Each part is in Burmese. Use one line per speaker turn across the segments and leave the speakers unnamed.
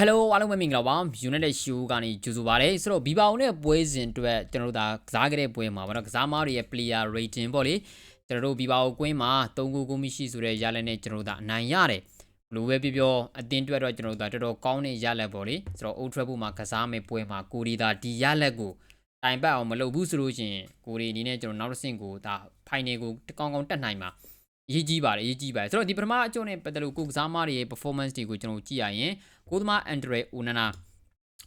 Hello အားလုံးပဲမင်္ဂလာပါ United Show ကနေကြိုဆိုပါရစေဆိုတော့ Viva နဲ့ပွဲစဉ်အတွက်ကျွန်တော်တို့ဒါကစားကြတဲ့ပွဲမှာဗောနော်ကစားမားတွေရဲ့ player rating ပေါ့လေကျွန်တော်တို့ Viva ကိုကွင်းမှာ3ခုကိုမရှိဆိုတဲ့ရလနဲ့ကျွန်တော်တို့ဒါအနိုင်ရတယ်ဘလို့ပဲပြောပြောအတင်းတွက်တော့ကျွန်တော်တို့ဒါတော်တော်ကောင်းတဲ့ရလက်ပေါ့လေဆိုတော့ Old Trafford မှာကစားမယ့်ပွဲမှာကိုရီဒါဒီရလက်ကိုတိုင်ပတ်အောင်မလုပ်ဘူးဆိုလို့ရှိရင်ကိုရီအနေနဲ့ကျွန်တော်နောက်တစ်ဆင့်ကိုဒါ final ကိုတကောင်းကောင်းတက်နိုင်မှာအရေးကြီးပါတယ်အရေးကြီးပါတယ်ဆိုတော့ဒီပထမအကျုံးနဲ့ပတ်သက်လို့ကိုကစားမားတွေရဲ့ performance တွေကိုကျွန်တော်ကြည့်ရရင် ကိုသမားအန်ဒရဲဦးနနာ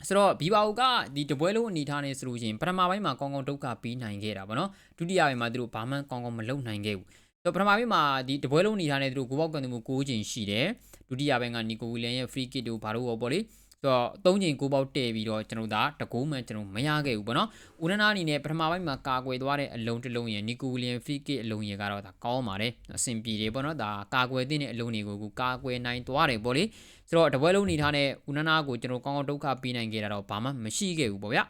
ဆိုတော့ဘီဘာအိုကဒီတပွဲလုံးအနေထားနေဆိုလို့ရှိရင်ပထမပိုင်းမှာကောင်းကောင်းဒုက္ခပေးနိုင်ခဲ့တာဗောနော်ဒုတိယပိုင်းမှာသူတို့ဘာမှကောင်းကောင်းမလုပ်နိုင်ခဲ့ဘူးဆိုတော့ပထမပိုင်းမှာဒီတပွဲလုံးအနေထားနေသူတို့ဂိုးပေါက်ကန်သူမှု6ချိန်ရှိတယ်ဒုတိယပိုင်းကနီကိုဝီလန်ရဲ့ free kick တို့ဘာလို့ပေါ့လေ ဆိုတော့၃ချိန်ကိုပေါက်တဲ့ပြီးတော့ကျွန်တော်ဒါတကိုးမှန်ကျွန်တော်မရခဲ့ဘူးပေါ့နော်ဦးနနာအနေနဲ့ပထမပိုင်းမှာကာကွယ်သွားတဲ့အလုံးတစ်လုံးရယ်နီကိုဝီလန် free kick အလုံးရယ်ကတော့ဒါကောင်းပါတယ်အဆင်ပြေတယ်ပေါ့နော်ဒါကာကွယ်တဲ့အလုံးတွေကိုကာကွယ်နိုင်သွားတယ်ပေါ့လေဆိုတော့တပွဲလုံးနေထားတဲ့ဦးနနာကိုကျွန်တော်ကောင်းကောင်းဒုက္ခပေးနိုင်ခဲ့တာတော့ဘာမှမရှိခဲ့ဘူးပေါ့ဗျာ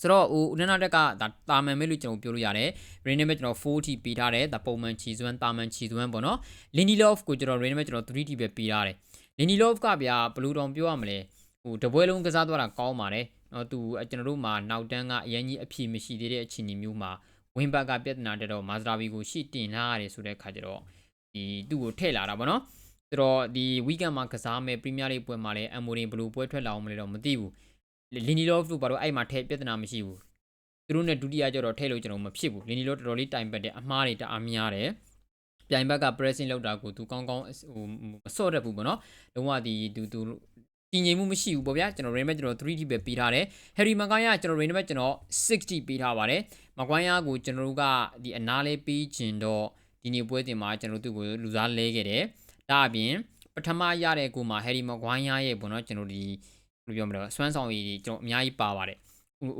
ဆိုတော့ဟိုဦးနနာတက်ကဒါတာမန်မဲလို့ကျွန်တော်ပြောလို့ရတယ် rain မဲ့ကျွန်တော် 4 t ပေးထားတယ်ဒါပုံမှန်ချီစွမ်းတာမန်ချီစွမ်းပေါ့နော် lindy love ကိုကျွန်တော် rain မဲ့ကျွန်တော် 3 t ပဲပေးထားတယ် lindy love ကဗျာဘလူးတောင်ပြောရမလဲဟိုတပွဲလုံးကစားသွားတာကောင်းပါတယ်နော်သူကျွန်တော်တို့မှာနောက်တန်းကအရင်ကြီးအဖြေမရှိသေးတဲ့အခြေအနေမျိုးမှာဝင်းဘက်ကပြဿနာတက်တော့မာဇရာဘီကိုရှေ့တင်လာရတယ်ဆိုတဲ့ခါကျတော့ဒီသူ့ကိုထည့်လာတာပေါ့နော်ဆိုတော့ဒီ weekend မှာကစားမဲ့ Premier League ပွဲမှာလည်း Amorim ဘယ်လိုပွဲထွက်လာအောင်မလဲတော့မသိဘူး Lini Love တို့ဘာလို့အဲ့မှာထည့်ပြဿနာမရှိဘူးသူတို့နဲ့ဒုတိယကျတော့ထည့်လို့ကျွန်တော်မဖြစ်ဘူး Lini Love တော်တော်လေးတိုင်ပတ်တယ်အမှားတွေတအားများတယ် ပြိုင်ဘက်က pressing လောက်တာကိုသူကောင်းကောင်းဟိုမစော့တတ်ဘူးပေါ့နော်လုံးဝဒီသူသူတည်ငြိမ်မှုမရှိဘူးပေါ့ဗျာကျွန်တော် range ကျွန်တော် 3D ပဲပေးထားတယ် Harry Maguire ကျွန်တော် range ကျွန်တော် 60 ပေးထားပါတယ် Maguire ကိုကျွန်တော်တို့ကဒီအနားလေးပေးခြင်းတော့ဒီနေ့ပွဲတင်မှာကျွန်တော်တို့ကိုလူစားလဲခဲ့တယ်ဒါအပြင်ပထမရတဲ့ကိုမှာ Harry Maguire ရဲ့ပေါ့နော်ကျွန်တော်ဒီဘယ်လိုပြောမလဲစွမ်းဆောင်ရည်ကျွန်တော်အများကြီးပါပါတယ်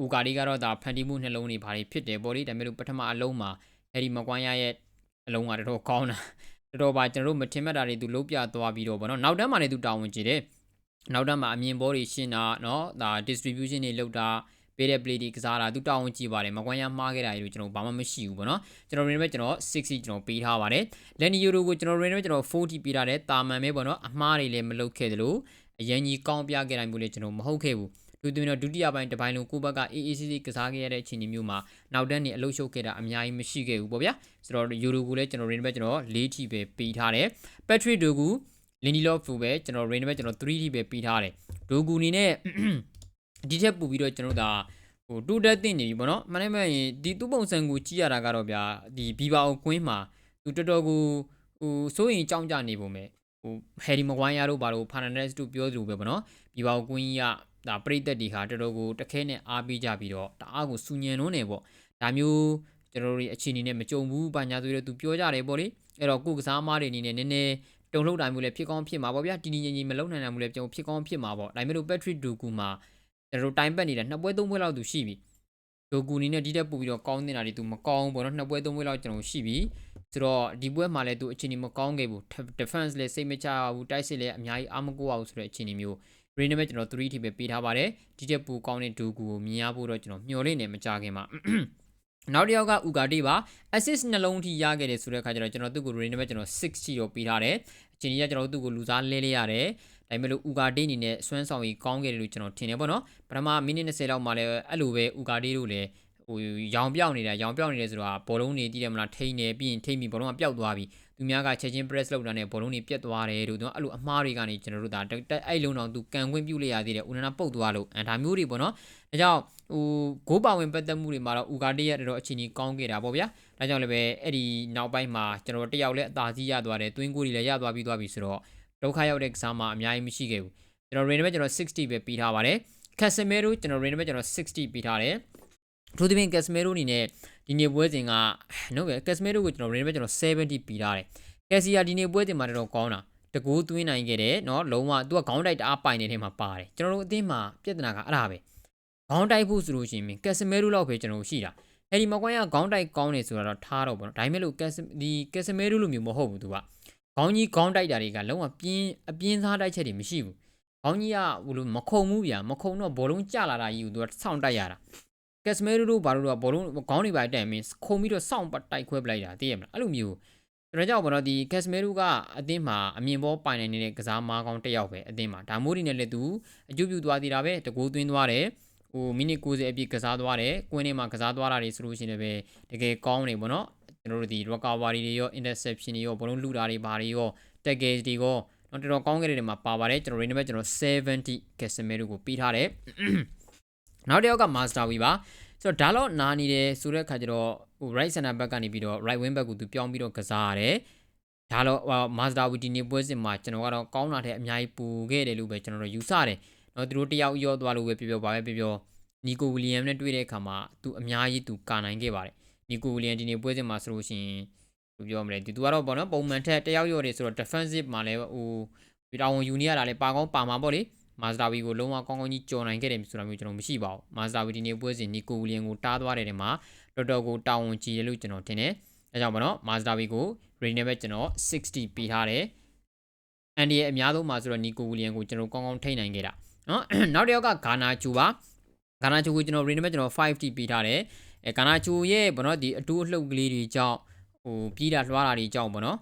ဦးကာဒီကတော့ဒါဖန်တီးမှုနှလုံးတွေဘာတွေဖြစ်တယ်ပေါ့လေဒါပေမဲ့ပထမအလုံးမှာ Harry Maguire ရဲ့အ လုံးကတော်တော်ကောင်းတာတော်တော်ပါကျွန်တော်တို့မထင်မှတ်တာတွေသူလုံးပြသွားပြီးတော့ဗောနော်နောက်တန်းမှာလည်းသူတာဝန်ကြည့်တယ်နောက်တန်းမှာအမြင်ဘောတွေရှင်းတာเนาะဒါ distribution တွေလောက်တာပေးတဲ့ play တွေကစားတာသူတာဝန်ကြည့်ပါတယ်မကွမ်းရမှားခဲ့တာတွေကျွန်တော်ဘာမှမရှိဘူးဗောနော်ကျွန်တော် range ကျွန်တော်60ကျွန်တော်ပေးထားပါတယ်လက်နီယိုရိုကိုကျွန်တော် range ကျွန်တော်40ပေးထားတယ်တာမန်ပဲဗောနော်အမှားတွေလည်းမလုပ်ခဲ့သလိုအရင်ကြီးကောင်းပြခဲ့တိုင်းမျိုးလည်းကျွန်တော်မဟုတ်ခဲ့ဘူး လူသွင်းတော့ဒုတိယပိုင်းတစ်ပိုင်းလုံးကိုဘက်က AACC ကစားခဲ့ရတဲ့အခြေအနေမျိုးမှာနောက်တန်းနေအလုရှုပ်ခဲ့တာအများကြီးမရှိခဲ့ဘူးပေါ့ဗျာဆိုတော့ယူရိုကိုလည်းကျွန်တော် range ပဲကျွန်တော်၄ထီပဲပေးထားတယ် Patrick Dogu Lindelof ကိုပဲကျွန်တော် range ပဲကျွန်တော်3ထီပဲပေးထားတယ် Dogu အနေနဲ့ဒီထက်ပိုပြီးတော့ကျွန်တော်ဒါဟိုတူတက်တင်နေပြီပေါ့နော်မှန်တယ်မှန်ရင်ဒီသူ့ပုံစံကိုကြည့်ရတာကတော့ဗျာဒီဘီဘာကိုကွင်းမှာသူတော်တော်ကိုဟိုစိုးရင်ကြောင်းကြနေပုံပဲဟိုဟယ်ရီမဂွိုင်းယာတို့ဘာလို့ဖာနန်ဒက်စ်တို့ပြောသလိုပဲပေါ့နော်ဘီဘာကိုကွင်းကြီးက ဒါပရိသတ်တွေဟာတော်တော်ကိုတခဲနဲ့အားပေးကြပြီးတော့တအားကိုစူညံလုံးနေပေါ့ဒါမျိုးကျွန်တော်တို့အခြေအနေနဲ့မကြုံဘူးဘာညာဆိုရသူပြောကြတယ်ပေါ့လေအဲ့တော့ကိုကစားမားတွေအနေနဲ့နည်းနည်းတုံလှုပ်တိုင်းမျိုးလည်းဖြစ်ကောင်းဖြစ်မှာပေါ့ဗျာတီတီငင်ငင်မလုံနိုင်နိုင်မျိုးလည်းကျွန်တော်ဖြစ်ကောင်းဖြစ်မှာပေါ့ဒါပေမဲ့လို့ Patrick Doku မှာကျွန်တော်တို့တိုင်းပတ်နေတာနှစ်ပွဲသုံးပွဲလောက်သူရှိပြီဒိုကူနီနဲ့ဒီတက်ပို့ပြီးတော့ကောင်းနေတာတွေသူမကောင်းဘူးပေါ့နော်နှစ်ပွဲသုံးပွဲလောက်ကျွန်တော်ရှိပြီဆိုတော့ဒီပွဲမှာလည်းသူအခြေအနေမကောင်းခဲ့ဘူး defense လည်းစိတ်မချဘူးတိုက်စစ်လည်းအများကြီးအားမကိုအောင်ဆိုတဲ့အခြေအနေမျိုး range ပဲကျွန်တော်3ထိပဲပေးထားပါတယ်ဒီတက်ပူကောင်းတဲ့ဒူကူကိုမြင်ရဖို့တော့ကျွန်တော်မျှော်လင့်နေမကြခင်မှာနောက်တစ်ယောက်ကဥကာတီပါ assist နှလုံးထိရခဲ့တယ်ဆိုတဲ့အခါကျတော့ကျွန်တော်သူ့ကို range ပဲကျွန်တော်60တော့ပေးထားတယ်အချိန်ကြီးကကျွန်တော်သူ့ကိုလူစားလဲလဲရတယ်ဒါပေမဲ့လို့ဥကာတီအနေနဲ့စွမ်းဆောင်ရည်ကောင်းခဲ့တယ်လို့ကျွန်တော်ထင်တယ်ပေါ့နော်ပထမမိနစ်20လောက်မှလည်းအဲ့လိုပဲဥကာတီတို့လည်းဟိုရောင်ပြောင်းနေတာရောင်ပြောင်းနေတယ်ဆိုတော့ဘောလုံးတွေတည်တယ်မလားထိနေပြီးရင်ထိမိဘောလုံးကပျောက်သွားပြီ သူများကချက်ချင်း press လုပ်တာနဲ့ဘောလုံးတွေပြတ်သွားတယ်တို့တော့အဲ့လိုအမှားတွေကနေကျွန်တော်တို့ဒါအဲ့လုံးတော့သူကန်ခွင့်ပြုလိုက်ရသေးတယ်ဦးနနာပုတ်သွားလို့အဲဒါမျိုးတွေပေါ့နော်ဒါကြောင့်ဟိုဂိုးပါဝင်ပတ်သက်မှုတွေမှာတော့ဦးကာတေးရတော့အချိန်ကြီးကောင်းခဲ့တာပေါ့ဗျာဒါကြောင့်လည်းပဲအဲ့ဒီနောက်ပိုင်းမှာကျွန်တော်တယောက်လည်းအသာစီးရသွားတယ်တွင်းကိုတွေလည်းရသွားပြီးသွားပြီဆိုတော့ဒုက္ခရောက်တဲ့ကစားမှာအများကြီးမရှိခဲ့ဘူးကျွန်တော် range ပဲကျွန်တော်60ပဲပြီးထားပါတယ်ကက်ဆမီရိုကျွန်တော် range ပဲကျွန်တော်60ပြီးထားတယ် အထူးသဖြင့်ကက်စမဲရိုအနေနဲ့ဒီနေ့ပွဲစဉ်ကနော်ပဲကက်စမဲရိုကိုကျွန်တော်ရင်းပဲကျွန်တော်70ပြီးထားတယ်ကက်စီယာဒီနေ့ပွဲစဉ်မှာတော့ကောင်းတာတကူသွင်းနိုင်ခဲ့တယ်နော်လုံးဝသူကခေါင်းတိုက်တအားပိုင်နေတဲ့မှာပါတယ်ကျွန်တော်တို့အသင်းမှာပြဿနာကအဲ့ဒါပဲခေါင်းတိုက်ဖို့ဆိုလို့ရှိရင်ကက်စမဲရိုလောက်ပဲကျွန်တော်ရှိတာအဲ့ဒီမကွိုင်းကခေါင်းတိုက်ကောင်းနေဆိုတာတော့ထားတော့ဗောနော်ဒါပေမဲ့လို့ကက်စဒီကက်စမဲရိုလိုမျိုးမဟုတ်ဘူးသူကခေါင်းကြီးခေါင်းတိုက်တာတွေကလုံးဝပြင်းအပြင်းစားတိုက်ချက်တွေမရှိဘူးခေါင်းကြီးကဘလို့မခုံဘူးဗျာမခုံတော့ဘောလုံးကျလာတာကြီးကိုသူကစောင့်တိုက်ရတာ ကက်စမဲရူတို့ဘာလို့တော့ဘောလုံးခေါင်းတွေပါတက်မင်းခုံပြီးတော့စောင့်ပတ်တိုက်ခွဲပလိုက်တာသိရမလားအဲ့လိုမျိုးကျွန်တော်ကြောင့်ဘောနော်ဒီကက်စမဲရူကအသင်းမှာအမြင်ပေါ်ပိုင်နိုင်နေတဲ့ကစားမားကောင်းတစ်ယောက်ပဲအသင်းမှာဒါမိုးဒီနဲ့လည်းသူအကျိုးပြုသွားသေးတာပဲတကူသွင်းသွားတယ်ဟိုမိနစ်90အပြည့်ကစားသွားတယ်ကွင်းထဲမှာကစားသွားတာတွေဆိုလို့ရှိရင်လည်းတကယ်ကောင်းနေပေါ့နော်ကျွန်တော်တို့ဒီ recovery တွေရော interception တွေရောဘလုံးလူတာတွေဘာတွေရော tackle တွေရောတော့တော်တော်ကောင်းခဲ့တဲ့နေရာမှာပါပါတယ်ကျွန်တော် range ပဲကျွန်တော်70 Casemiro ကိုပြီးထားတယ် နောက်တစ်ယောက်က Master Wee ပါဆိုတော့ဒါတော့နာနေတယ်ဆိုတဲ့အခါကျတော့ဟို right center back ကနေပြီးတော့ right wing back ကိုသူပြောင်းပြီးတော့ကစားရတယ်ဒါတော့ Master Wee ဒီနေ့ပွဲစဉ်မှာကျွန်တော်ကတော့ကောင်းလာတဲ့အများကြီးပူခဲ့တယ်လို့ပဲကျွန်တော်တို့ယူဆတယ်နော်သူတို့တယောက်ရောသွားလို့ပဲပြောပြောပါပဲပြောပြောနီကိုဝီလီယမ်နဲ့တွေ့တဲ့အခါမှာသူအများကြီးသူကာနိုင်ခဲ့ပါတယ်နီကိုဝီလီယမ်ဒီနေ့ပွဲစဉ်မှာဆိုလို့ရှိရင်ဘယ်ပြောမလဲဒီသူကတော့ပေါ့နော်ပုံမှန်ထက်တယောက်ရော့တယ်ဆိုတော့ defensive မှာလည်းဟိုဒီတောင်ဝင်ယူနေရတာလည်းပါကောင်းပါမှာပေါ့လေ မာဇာဝီကိုလုံးဝကောင်းကောင်းကြီးကြော်နိုင်ခဲ့တယ်ဆိုတာမျိုးကျွန်တော်မရှိပါဘူးမာဇာဝီဒီနေ့ပွဲစဉ်နီကိုဝီလီယမ်ကိုတားသွားတဲ့နေရာမှာတော်တော်ကိုတာဝန်ကြီးတယ်လို့ကျွန်တော်ထင်တယ်အဲကြောင့်ပေါ့နော်မာဇာဝီကို rating နဲ့ပဲကျွန်တော်60ပေးထားတယ်အန်ဒီရဲ့အများဆုံးမှာဆိုတော့နီကိုဝီလီယမ်ကိုကျွန်တော်ကောင်းကောင်းထိနိုင်ခဲ့တာနော်နောက်တစ်ယောက်ကဂါနာချူပါဂါနာချူကိုကျွန်တော် rating နဲ့ကျွန်တော်50ပေးထားတယ်အဲဂါနာချူရဲ့ဘောနော်ဒီအတူအလှုပ်ကလေးတွေကြောင့်ဟိုပြီးတာလွှားတာတွေကြောင့်ပေါ့နော်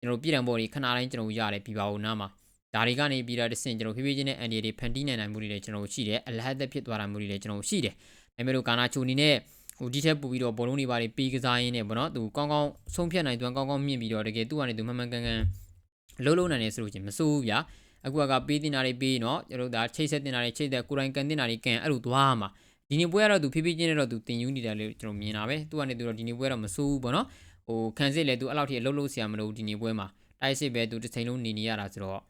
ကျွန်တော်ပြည်တံပေါ်တွေခဏတိုင်းကျွန်တော်ရတယ်ပြပါဦးနားမှာ ဒါတွေကနေပြီးတော့တဆင့်ကျွန်တော်ဖြည်းဖြည်းချင်းနဲ့အန်ဒီတွေဖန်တီးနိုင်နိုင်မှုတွေလည်းကျွန်တော်ရှိတယ်အလဟတ်သက်ဖြစ်သွားတာမျိုးတွေလည်းကျွန်တော်ရှိတယ်ဒါပေမဲ့လို့ဂါနာချူအနေနဲ့ဟိုဒီထက်ပိုပြီးတော့ဘောလုံးတွေပါတွေပေးကစားရင်းနဲ့ပေါ့နော်သူကောင်းကောင်းဆုံးဖြတ်နိုင်သူကောင်းကောင်းမြင့်ပြီးတော့တကယ်သူ့ကနေသူမှန်မှန်ကန်ကန်လုံးလုံးနိုင်နေဆိုလို့ချင်းမစိုးဘူးဗျာအခုကပေးတင်တာတွေပေးနော်ကျွန်တော်တို့ဒါချိတ်ဆက်တင်တာတွေချိတ်တဲ့ကိုယ်တိုင်ကန်တင်တာတွေကန်အဲ့လိုသွားမှာဒီနေ့ပွဲကတော့သူဖြည်းဖြည်းချင်းနဲ့တော့သူတင်ယူနေတာလေကျွန်တော်မြင်တာပဲသူကနေသူတော့ဒီနေ့ပွဲတော့မစိုးဘူးပေါ့နော်ဟိုခံစစ်လေသူအဲ့လောက်ထိအလုံးလုံးဆရာမလို့ဒီနေ့ပွဲမှာတိုက်စစ်ပဲသူတစ်ချိန်လုံးနေနေရတာဆိုတော့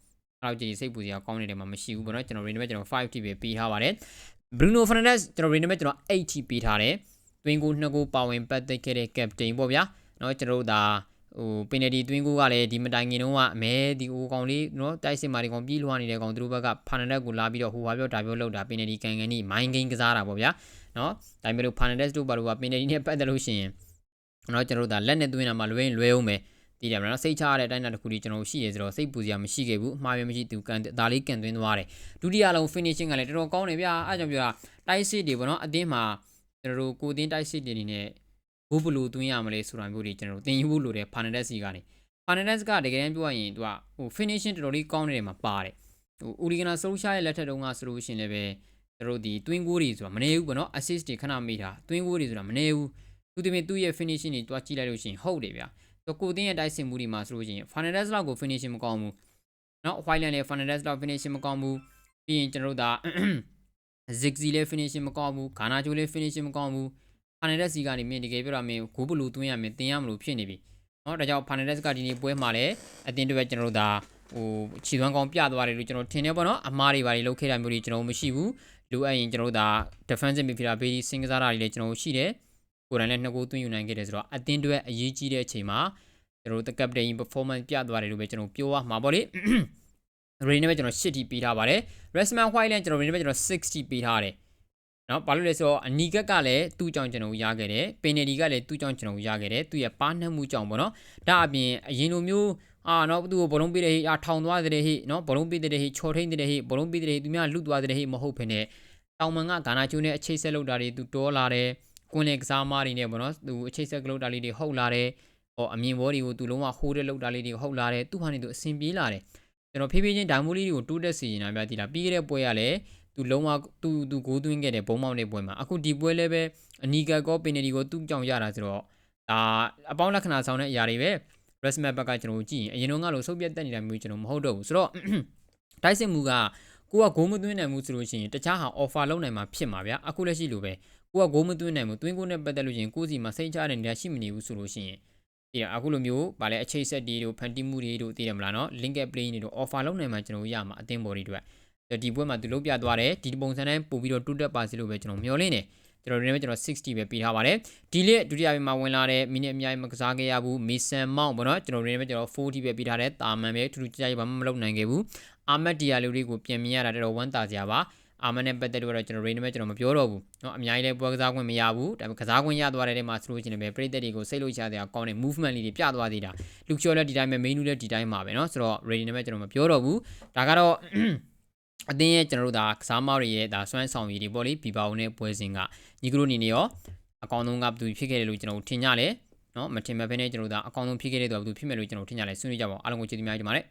အဲ့လောက်ကြီးစိတ်ပူစရာကောင်းနေတယ်မှာမရှိဘူးပေါ့နော်ကျွန်တော် range နဲ့ကျွန်တော် 5T ပဲပေးထားပါတယ် Bruno Fernandes ကျွန်တော် range နဲ့ကျွန်တော် 8T ပေးထားတယ် twin goal နှစ် goal ပါဝင်ပတ်သက်ခဲ့တဲ့ captain ပေါ့ဗျာနော်ကျွန်တော်တို့ဒါဟို penalty twin goal ကလည်းဒီမတိုင်ခင်တုန်းကအမဲဒီအိုကောင်လေးနော်တိုက်စစ်မာဒီကောင်ပြေးလွှားနေတဲ့ကောင်သူတို့ဘက်က Fernandes ကိုလာပြီးတော့ဟိုဘာပြောဒါပြောလောက်တာ penalty ကန်ကန်ကြီး mind game ကစားတာပေါ့ဗျာနော်ဒါပေမဲ့လို့ Fernandes တို့ဘာလို့က penalty နဲ့ပတ်သက်လို့ရှိရင်နော်ကျွန်တော်တို့ဒါလက်နဲ့သွင်းတာမှလွယ်ရင်လွယ်အောင်ပဲ တည်တယ်မလားစိတ်ချရတဲ့အတိုင်းအတာတစ်ခုဒီကျွန်တော်ရှိရဆိုတော့စိတ်ပူစရာမရှိခဲ့ဘူးအမှားပဲမရှိသူကန်ဒါလေးကန်သွင်းသွားတယ်ဒုတိယလုံး finishing ကလည်းတော်တော်ကောင်းတယ်ဗျာအားကြောင့်ပြောတာတိုက်စစ်တွေပေါ့နော်အသင်းမှာကျွန်တော်တို့ကိုတင်းတိုက်စစ်တွေနေနဲ့ဘိုးဘလူသွင်းရမလဲဆိုတာမျိုးတွေကျွန်တော်တို့သင်ယူဖို့လိုတယ်ဖာနဒက်စီကနေဖာနဒက်စ်ကတကယ်တမ်းပြောရရင်သူကဟို finishing တော်တော်လေးကောင်းနေတယ်မှာပါတယ်ဟို Origina Social ရဲ့လက်ထက်တုန်းကဆိုလို့ရှိရင်လည်းပဲကျွန်တော်တို့ဒီ twin goal တွေဆိုတာမနေဘူးပေါ့နော် assist တွေခဏမိတာ twin goal တွေဆိုတာမနေဘူးသူတမင်သူ့ရဲ့ finishing တွေတွားကြည့်လိုက်လို့ရှိရင်ဟုတ်တယ်ဗျာ တော့ကိုတင်းရဲ့တိုက်စင်မှုတွေမှာဆိုလို့ရှိရင် Fernandez လောက်ကို finishing မကောင်းဘူးเนาะ Whiteland လည်း Fernandez လောက် finishing မကောင်းဘူးပြီးရင်ကျွန်တော်တို့ဒါ Ziggy လည်း finishing မကောင်းဘူး Garnacho လည်း finishing မကောင်းဘူး Fernandez စီကနေမြင်တကယ်ပြောရမယ်ဂိုးဘလူသွင်းရမယ်တင်ရမလို့ဖြစ်နေပြီเนาะဒါကြောင့် Fernandez ကဒီနေ့ပွဲမှာလည်းအတင်းတွေကျွန်တော်တို့ဒါဟိုခြေသွမ်းကောင်းပြသွားတယ်လို့ကျွန်တော်ထင်တယ်ပေါ့နော်အမားတွေဘာတွေလုပ်ခဲ့တာမျိုးတွေကျွန်တော်မရှိဘူးလိုအပ်ရင်ကျွန်တော်တို့ဒါ defensive midfielder ဘေးစင်ကစားတာတွေလည်းကျွန်တော်ရှိတယ် ကိုယ်တိုင်လည်းနှစ်ကိုသွင်းယူနိုင်ခဲ့တယ်ဆိုတော့အတင်းတွေအရေးကြီးတဲ့အချိန်မှာကျွန်တော်တို့ the captain performance ပြသွားတယ်လို့ပဲကျွန်တော်ပြောရမှာပေါ့လေ rating နဲ့ပဲကျွန်တော်80ပေးထားပါတယ် Resman White လည်းကျွန်တော် rating နဲ့ပဲကျွန်တော်60ပေးထားတယ်နော်ဘာလို့လဲဆိုတော့အနီကက်ကလည်းသူ့ကြောင့်ကျွန်တော်ရခဲ့တယ်ပင်နယ်ဒီကလည်းသူ့ကြောင့်ကျွန်တော်ရခဲ့တယ်သူ့ရဲ့ပါနှက်မှုကြောင့်ပေါ့နော်ဒါအပြင်အရင်လိုမျိုးအာနော်သူ့ကိုဘလုံးပေးတဲ့ဟိအာထောင်သွားတဲ့ဟိနော်ဘလုံးပေးတဲ့ဟိချော်ထိန်တဲ့ဟိဘလုံးပေးတဲ့ဟိသူများလူသွားတဲ့ဟိမဟုတ်ဖ ೇನೆ တောင်မန်ကဂါနာကျိုးနဲ့အချိတ်ဆက်လုပ်တာတွေသူတောလာတယ် ကွင်းလေကစားမားတွေနဲ့ပေါ့နော်သူအချိတ်ဆက်ကလုပ်တာလေးတွေဟုတ်လာတယ်ဟောအမြင်ဘောတွေကိုသူလုံးဝဟိုးတဲ့လုပ်တာလေးတွေဟုတ်လာတယ်သူ့ဟာနေသူအဆင်ပြေးလာတယ်ကျွန်တော်ဖြည်းဖြည်းချင်းဒိုင်မိုးလေးတွေကိုတိုးတက်စီနေတာများဒီလားပြီးခဲ့တဲ့ပွဲကလည်းသူလုံးဝသူသူဂိုးသွင်းခဲ့တဲ့ဘုံမောက်တဲ့ပွဲမှာအခုဒီပွဲလည်းပဲအနီကကောပင်နယ်ဒီကိုသူ့ကြောင့်ရတာဆိုတော့ဒါအပေါင်းလက္ခဏာဆောင်တဲ့အရာတွေပဲ Resmat ဘက်ကကျွန်တော်ကြည့်ရင်အရင်တော့ကလို့ဆုပ်ပြတ်တက်နေတာမျိုးကျွန်တော်မဟုတ်တော့ဘူးဆိုတော့တိုက်စစ်မှုက ကိုကဂိုးမသွင်းနိုင်ဘူးဆိုလို့ရှိရင်တခြားဟာ offer လုပ်နိုင်မှာဖြစ်မှာဗျာအခုလက်ရှိလိုပဲကိုကဂိုးမသွင်းနိုင်ဘူးသွင်းကိုနဲ့ပတ်သက်လို့ရှိရင်ကိုစီမှာစိတ်ချတဲ့နေရာရှိမနေဘူးဆိုလို့ရှိရင်ဒီအခုလိုမျိုးဗာလဲအခြေဆက်တွေတို့ဖန်တီးမှုတွေတို့သိတယ်မလားနော် link play တွေတို့ offer လုပ်နိုင်မှာကျွန်တော်ရမှာအသင်းပေါ်တွေအတွက်ဒီပွဲမှာသူလုပ်ပြသွားတယ်ဒီပုံစံတိုင်းပို့ပြီးတော့တူတက်ပါစီလို့ပဲကျွန်တော်မျှော်လင့်တယ်ကျွန်တော်ဒီနေ့ကျွန်တော်60ပဲပေးထားပါတယ်ဒီလက်ဒုတိယပိုင်းမှာဝင်လာတဲ့မိနစ်အများကြီးမကစားခဲ့ရဘူးမီဆန်မောင့်ပေါ့နော်ကျွန်တော်ဒီနေ့ကျွန်တော်40ပဲပေးထားတယ်တာမန်ပဲထူးထူးခြားခြားဘာမှမလုပ်နိုင်ခဲ့ဘူး အာမတ်ဒီယာလူတွေကိုပြန်မြင်ရတာတော်တော်ဝမ်းသာစရာပါအာမန်နဲ့ပတ်သက်လို့တော့ကျွန်တော် rain နဲ့ကျွန်တော်မပြောတော့ဘူးเนาะအများကြီးလည်းပွဲကစားခွင့်မရဘူးဒါပေမဲ့ကစားခွင့်ရသွားတဲ့နေရာမှာဆိုလို့ရှိရင်ပဲပရိသတ်တွေကိုစိတ်လို့ချတဲ့အကောင်းတဲ့ movement လေးတွေပြသွားသေးတာလူချော်လည်းဒီတိုင်းပဲ main လည်းဒီတိုင်းပါပဲเนาะဆိုတော့ rain နဲ့ကျွန်တော်မပြောတော့ဘူးဒါကတော့အတင်းရဲ့ကျွန်တော်တို့ဒါကစားမောက်တွေရဲ့ဒါစွမ်းဆောင်ရည်တွေပေါ့လေဘီပါဦးနဲ့ပွဲစဉ်ကညီကတို့အနေနဲ့ရောအကောင်းဆုံးကဘယ်သူဖြစ်ခဲ့တယ်လို့ကျွန်တော်ထင်ကြတယ် နော်မထင်မဲ့ဖဲနဲ့ကျွန်တော်တို့ဒါအကောင်းဆုံးဖြစ်ခဲ့တဲ့သူကဘယ်သူဖြစ်မယ်လို့ကျွန်တော်ထင်ကြလဲဆွေးနွေးကြပါဦးအားလုံးကိုကျေးဇူးများကြီးတင်ပါတယ်